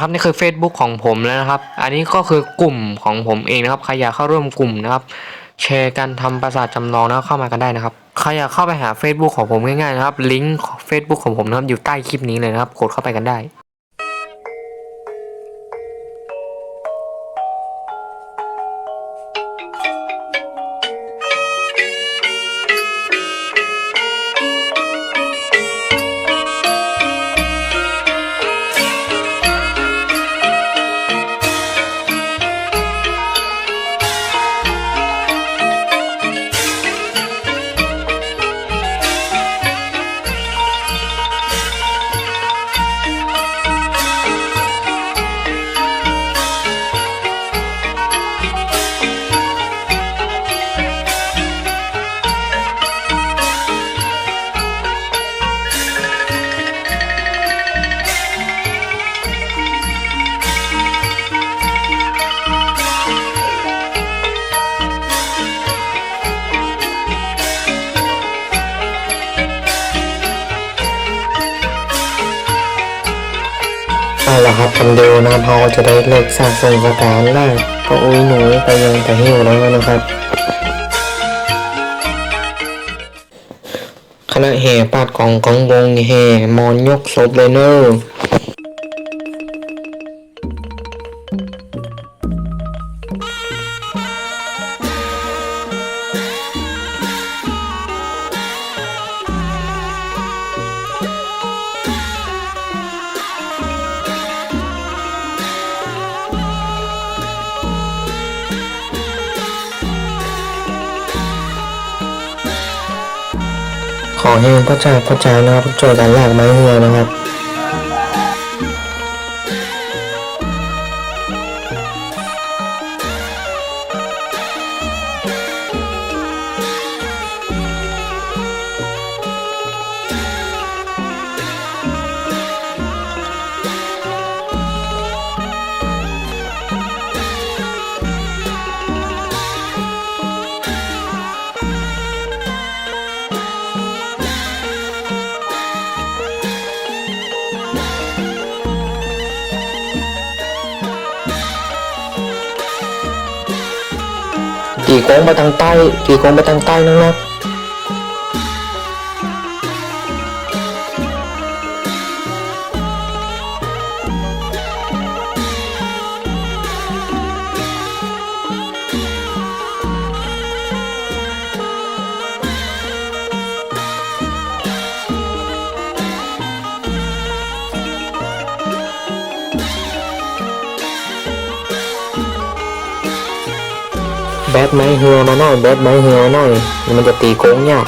ครับนี่คือ Facebook ของผมแล้วนะครับ อันนี้ก็คือกลุ่มของผมเองนะครับใครอยากเข้าร่วมกลุ่มนะครับแชร์กันทำประสาทจำลองนะเข้ามากันได้นะครับใครอยากเข้าไปหา Facebook ของผมง่ายๆนะครับลิงก์ Facebook ของผมนะครับอยู่ใต้คลิปนี้เลยนะครับกดเข้าไปกันได้ เลิกสร้างสงสการแรกก็อุ้ยหนูไปยังแต่หิวแล้วนะครับคณะแห่ปาดกองกองวงแห่มอนยกศพเลยเนอะ ขอให้พระเจ้าพระเจ้านะครับช่วยกันลากไม้เหือนะครับ กี่โค้งไปทางใต้ กี่โค้งไปทางใต้นะครับแดไม้เหือมาหน่อยแบดไม้เหือมาหน่อยเดี๋ยวมันจะตีโค้งยาก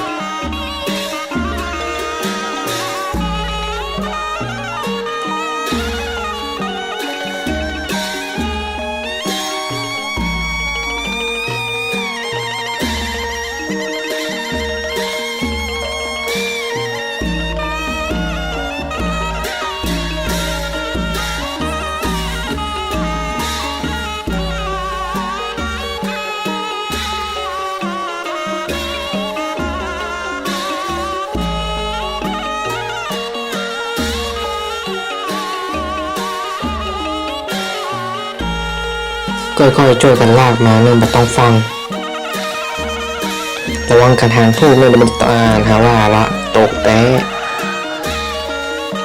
ค่อยๆช่วยกันลากมาเนี่ยมันต้องฟัง ระวังการทางทูกเนี่ยเดี๋ยวมันอ่านหาว่าละตกแตะ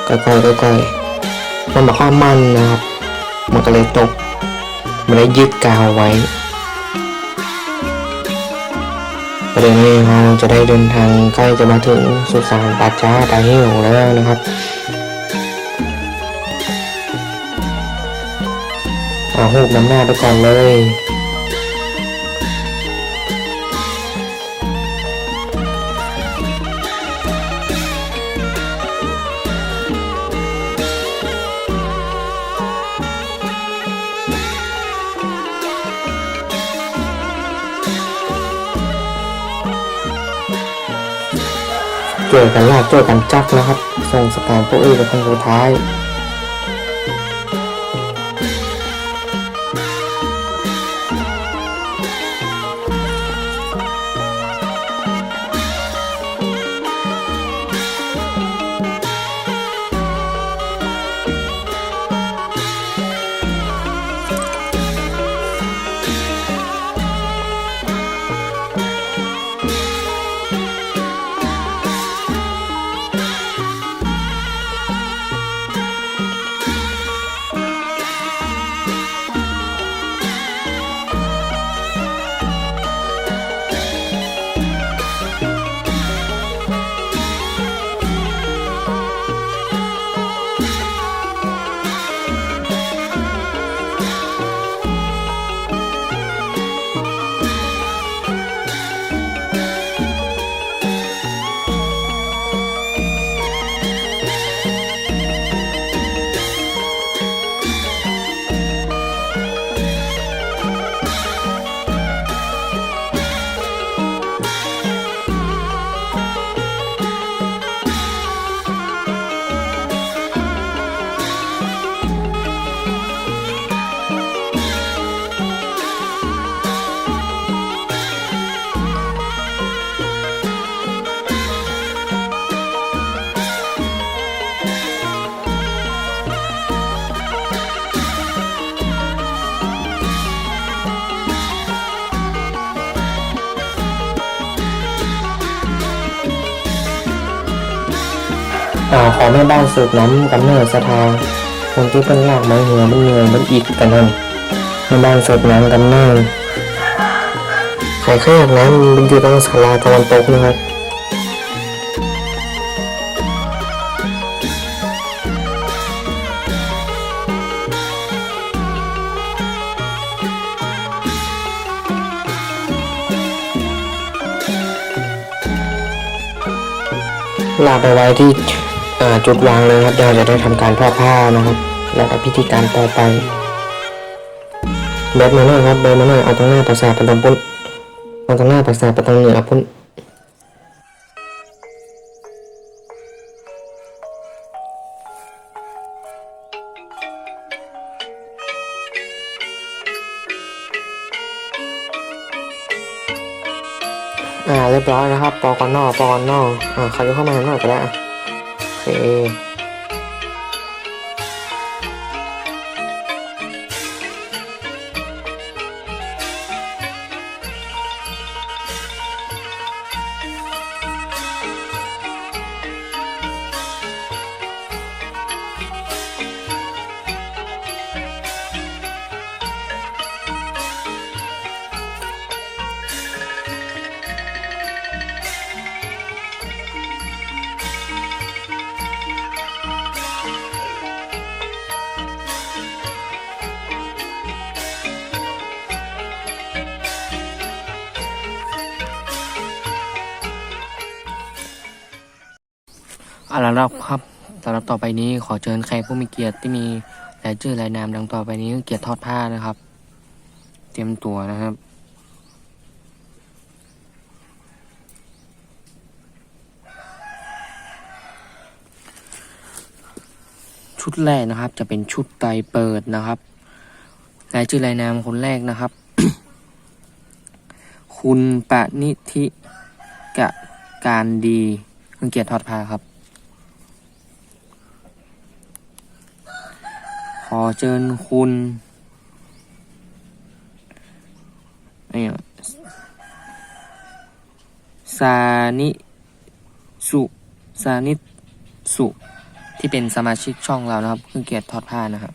ค่อยๆค่อยๆมันบอกว่ามันนะครับ มันก็เลยตก มันได้ยึดกาวไว้ประเด็นนี้เราจะได้เดินทางใกล้จะมาถึงสุสานป่าช้าตาหิวแล้วนะครับ เอหูกน้ำหน้าไปก่อนเลยช่วยกันลากช่วยกันจักนะครับ ส่งสการพวเอ้ยเป็นครั้งสุดท้าย แม่บ้านสืบน้ำกำเนิดศรัทาคนที่เป็นลักไม้เหือมันเหนื่อยมันอิดกันนั่นแม่บ้านสืบน้ำกำเนิดใครข้างน้ำมันอยู่ตรงศาลาตะวันตกนะครับลาไปไว้ที่ จุดวางเลยครับเดี๋ยวเราจะได้ทำการทอผ้านะครับ แล้วก็พิธีการต่อไปเบสมาหน่อยครับเบสมาหน่อยเอาตรงหน้าปราสาทไปตรงปุ้นเอาตรงหน้าปราสาทไปตรงเหนือปุ้นอ่าเรียบร้อยนะครับปอกอนนอปอกอนนออ่าเขายกเข้ามาหน่อยก็ได้ อ่ อเคเอาละครับครับสำหรับต่อไปนี้ขอเชิญแขกผู้มีเกียรติที่มีรายชื่อรายนามดังต่อไปนี้เกียรติทอดผ้านะครับ เตรียมตัวนะครับชุดแรกนะครับ จะเป็นชุดไตเปิดนะครับรายชื่อรายนามคนแรกนะครับ คุณปณิธิกะการดีคุณเกียรติทอดผ้าครับ ขอเชิญคุณเนี่ยสานิสุสานิสุ ที่เป็นสมาชิกช่องเรานะครับคือเกียรติทอดผ้านะครับ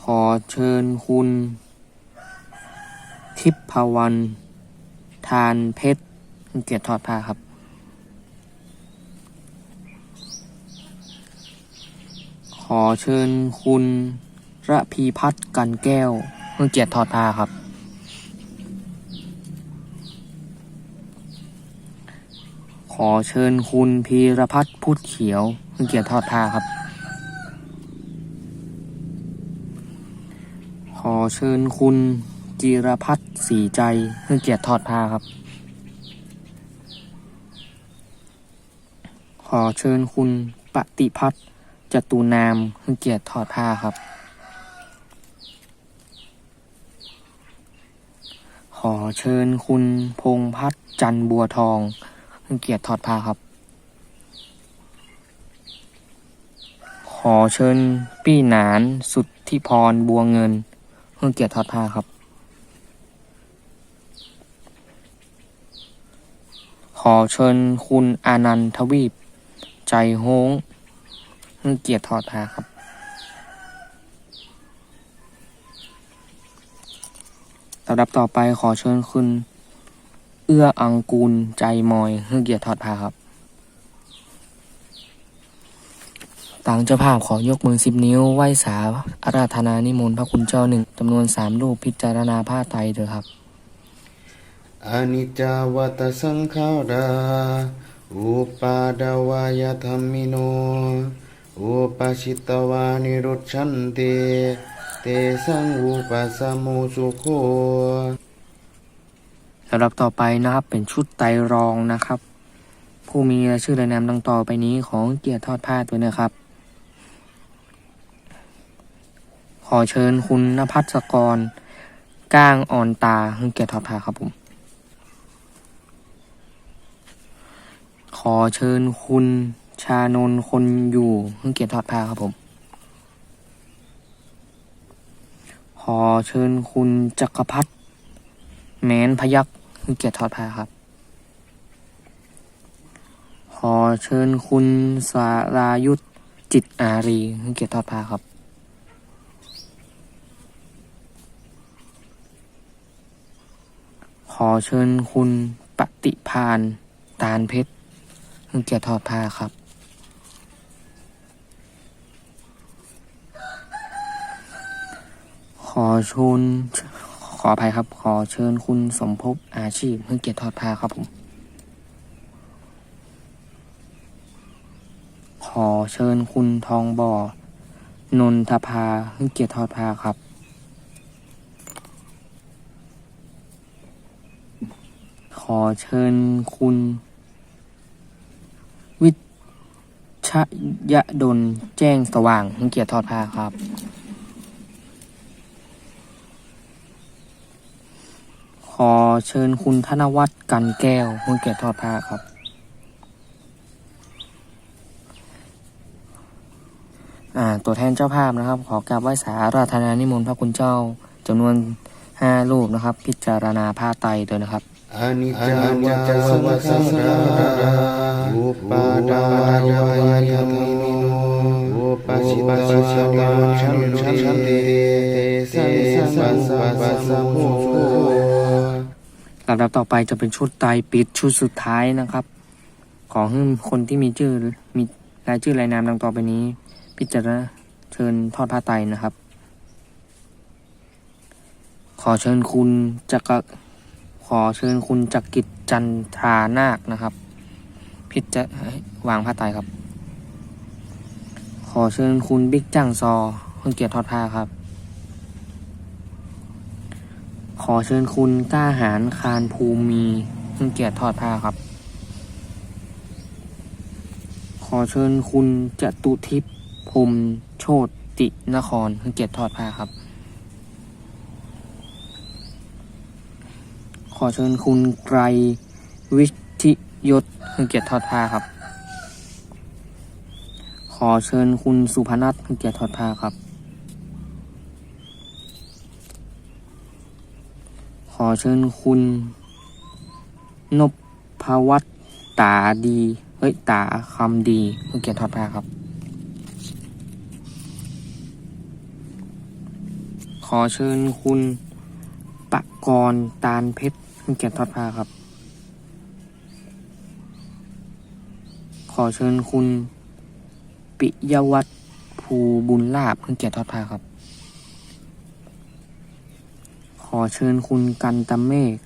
ขอเชิญคุณ ทิพวรรณทานเพชรคือเกียรติทอดผ้าครับ ขอเชิญคุณระพีพัฒน์กันแก้วเพื่อเกียรติทอดผ้าครับ ขอเชิญคุณพีรพัฒน์พุทธเขียวเพื่อเกียรติทอดผ้าครับ ขอเชิญคุณจิรพัฒน์สีใจเพื่อเกียรติทอดผ้าครับ ขอเชิญคุณปฏิพัฒน์ จตุนามเพื่อเกียรติทอดผ้าครับ ขอเชิญคุณพงพัฒน์จันบัวทองเพื่อเกียรติทอดผ้าครับ ขอเชิญปี้หนานสุทธิพรบัวเงินเพื่อเกียรติทอดผ้าครับ ขอเชิญคุณอานันทวีป ใจโฮง เพื่อเกียรติทอดผ้าครับ ลำดับต่อไปขอเชิญคุณ เอื้ออังกูลใจมอยเพื่อเกียรติทอดผ้าครับ ต่างเจ้าภาพขอยกมือสิบนิ้ว ไหว้สาอาราธนานิมนต์พระคุณเจ้าหนึ่งจำนวนสามรูปพิจารณาผ้าไตรเถอะครับอนิจจาวัตสังขาราอุปาดาวายธรรมิโน อุปาชิตวานิรุชันเตเตสังอุปสมโมสุโคสำหรับต่อไปนะครับเป็นชุดไตรรองนะครับ ผู้มีรายชื่อรายนามดังต่อไปนี้ของเกียรติทอดผ้าด้วนะครับ ขอเชิญคุณนภัสกร ก้างอ่อนตาเพื่อเกียรติทอดผ้าครับผม ขอเชิญคุณ ชานนคนอยู่เพื่อเกียรติทอดผ้าครับผมขอเชิญคุณจักรพัฒน์แมนพยักเพื่อเกียรติทอดผ้าครับ ขอเชิญคุณสารายุทธจิตอารีให้เกียรติทอดผ้าครับขอเชิญคุณปฏิพานตาลเพชรให้เกียรติทอดผ้าครับ อเชิญขออภัยครับ ขอเชิญคุณสมภพอาชีพให้เกียรติทอดผ้าครับผม ขอเชิญคุณทองบ่อนนทภาให้เกียรติทอดผ้าครับ ขอเชิญคุณ วิชยดลแจ้งสว่างให้เกียรติทอดผ้าครับ ขอ เชิญคุณธนวัฒน์กันแก้วให้เกียรติทอดผ้าครับ อ่า ตัวแทนเจ้าภาพนะครับ ขอกราบไหว้สาอาราธนานิมนต์พระคุณเจ้าจำนวนห้ารูปนะครับ พิจารณาผ้าไตรด้วยนะครับอนิจจาวสังขาราอุปาทานวายธรรมิโนอุปัสสิปัสสิวาชันชันติเตสังสัพพะสัมโฆ ลำดับต่อไปจะเป็นชุดไตรปิดชุดสุดท้ายนะครับ ขอให้คนที่มีชื่อมีรายชื่อรายนามดังต่อไปนี้ พิจารณาเชิญทอดผ้าไตนะครับ ขอเชิญคุณจักรขอเชิญคุณจักกิจจันทรานาคนะครับ พิจารวางผ้าไตครับ ขอเชิญคุณบิ๊กจังซอให้เกียรติทอดผ้าครับ ขอเชิญคุณกล้าหารคารภูมิให้เกียรติทอดผ้าครับ ขอเชิญคุณจตุทิพย์พรมโชตินครให้เกียรติทอดผ้าครับ ขอเชิญคุณไกรวิทิยศให้เกียรติทอดผ้าครับ ขอเชิญคุณสุพนัทให้เกียรติทอดผ้าครับ ขอเชิญคุณนบพวัตตาดี เฮ้ย ตาคำดีเพื่อเกียรติทอดผ้าครับ ขอเชิญคุณปะกรณ์ตาลเพชรเพื่อเกียรติทอดผ้าครับ ขอเชิญคุณ ปิยวัฒน์ภูบุญลาบเพื่อเกียรติทอดผ้าครับ ข อเชิญคุณกันตะเมฆ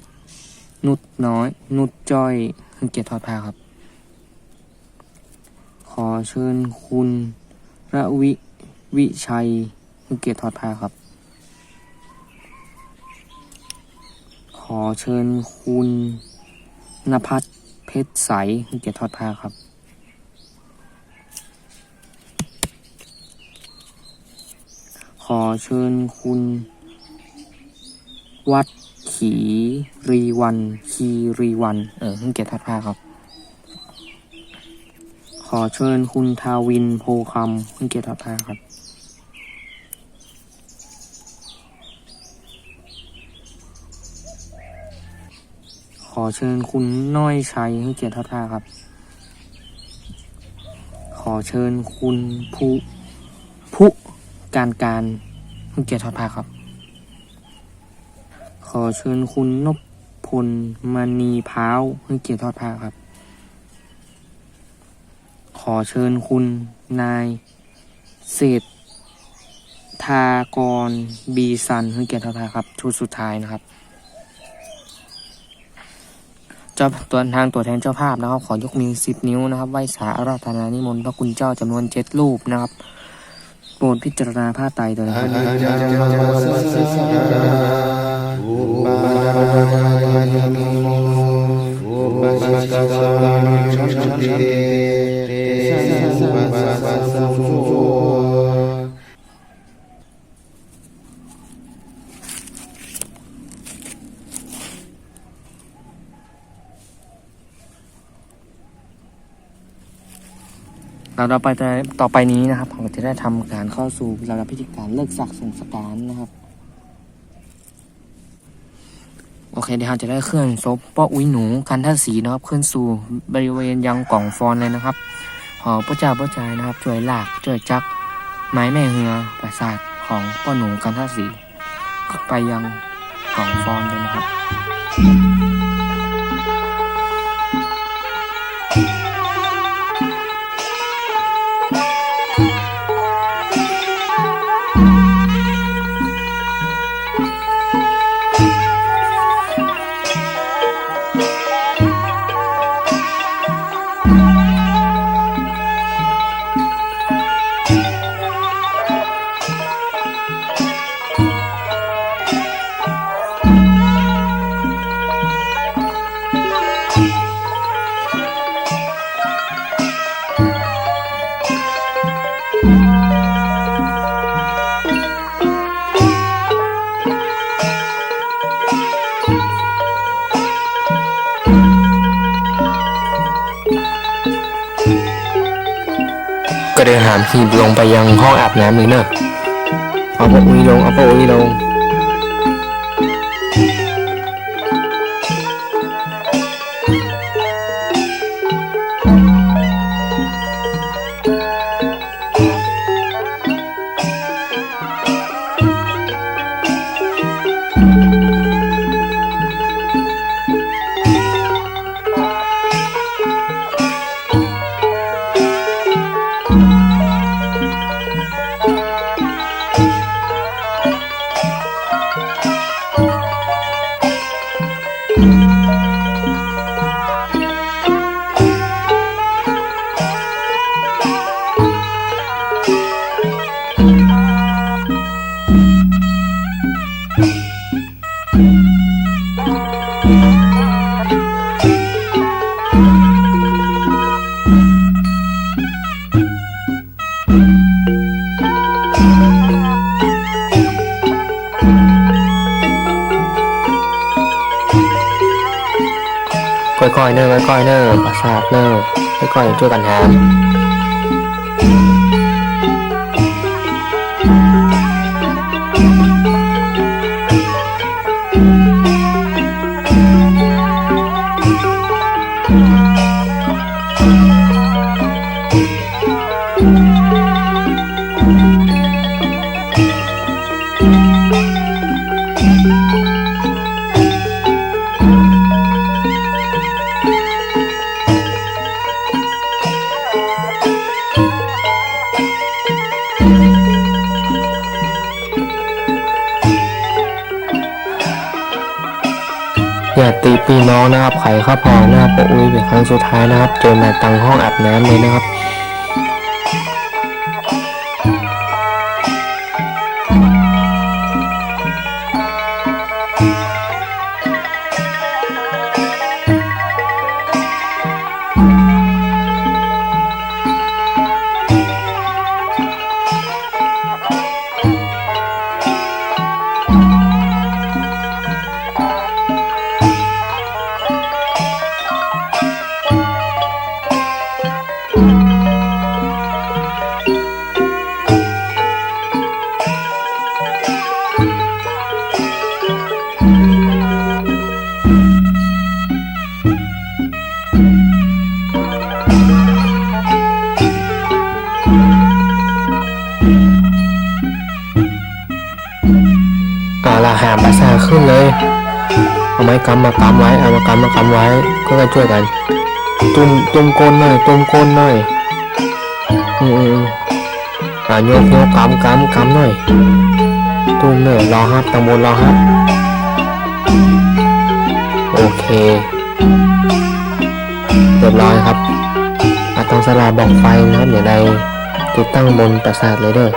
นุดน้อย นุดจ้อยให้เกียรติทอดผ้าครับ ขอเชิญคุณระวิวิชัยให้เกียรติทอดผ้าครับ ขอเชิญคุณนภัสเพชรใสให้เกียรติทอดผ้าครับขอเชิญคุณ วัดขีรีวัน คีรีวัน เออเพิ่งเกียรติทอดผ้าครับ ขอเชิญคุณทาวินโพคำเพิ่งเกียรติทอดผ้าครับ ขอเชิญคุณน้อยชัยให้เกียรติทอดผ้าครับ ขอเชิญคุณผู้ผู้การการให้เกียรติทอดผ้าครับ ขอเชิญคุณนพพลมณีพร้าวให้เกียรติทอดผ้าครับ ขอเชิญคุณนายเศรษฐากรบีซันให้เกียรติทอดผ้าครับ ชุดสุดท้ายนะครับเจ้าตัวทางตัวแทนเจ้าภาพนะครับ ขอยกมือสิบนิ้วนะครับไหว้สาอาราธนานิมนต์พระคุณเจ้าจำนวนเจ็ดรูปนะครับโปรดพิจารณาผ้าไตรด้วนะอครับ นิจจาวสังขาราอุปานวายธรรมิโนอุปัสสิปัสสิวาชันติเตสังสัพพะสัมโฆเราต่อไปต่อไปนี้นะครับผมจะได้ทำการเข้าสู่ระดับพิธีการเลิกสักส่งสการนะครับ โอเคเดี๋ยวเราจะได้เคลื่อนศพป้ออุ้ยหนูกันท่าสีนะครับขึ้นสู่บริเวณยังกล่องฟอนเลยนะครับขอพระเจ้าพระใจายนะครับช่วยลากช่วยจัก ไม้แม่เหือประสาทของป้อหนูกันท่าสีไปยังกล่องฟอนเลยนะครับ ดินหามหีบลงไปยังห้องอาบน้ำเลยเนอะเอาปะอุ้ยลง เอาปะอุ้ยลง ก้อยเนอร์ประสาทเนอร์ให้ก้อยช่วยกันหา มอย่าตีปีน้องนะครับไข่ข้าพองนะครับโอ้ยเป็นครั้งสุดท้ายนะครับ เจอมาตังห้องอาบน้ำเลยนะครับำมากำไว้เอามากำมากำไว้ก็กันช่วยกันตุ่มตุ่มก้นหน่อยตุ่มก้นหน่อยอืมอืมอ่าโยกโยกกำกำกำหน่อยตุ่มหน่อยรอครับตำบลรอครับโอเคเรียบร้อยครับอาต้องสลาบอกไฟนะครับเดี๋ยวใดติดตั้งบนปราสาทเลยเด้อ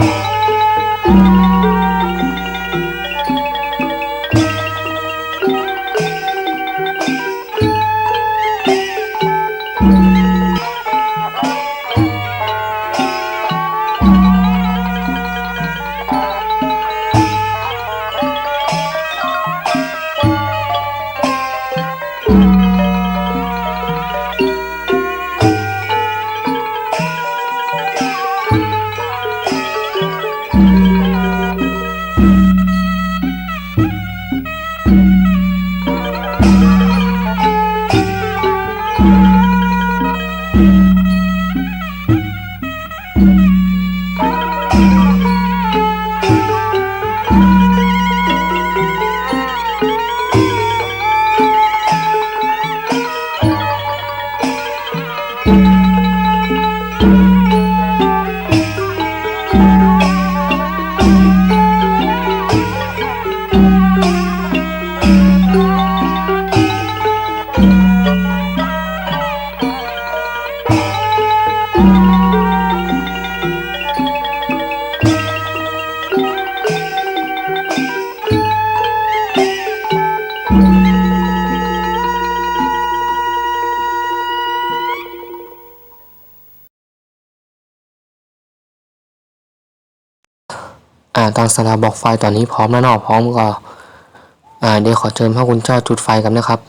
างสลาบอกไฟตอนนี้พร้อมแล้วเนาะพร้อมก็อ่าเดี๋ยวขอเชิญพระคุณเจ้าจุดไฟกันนะครับ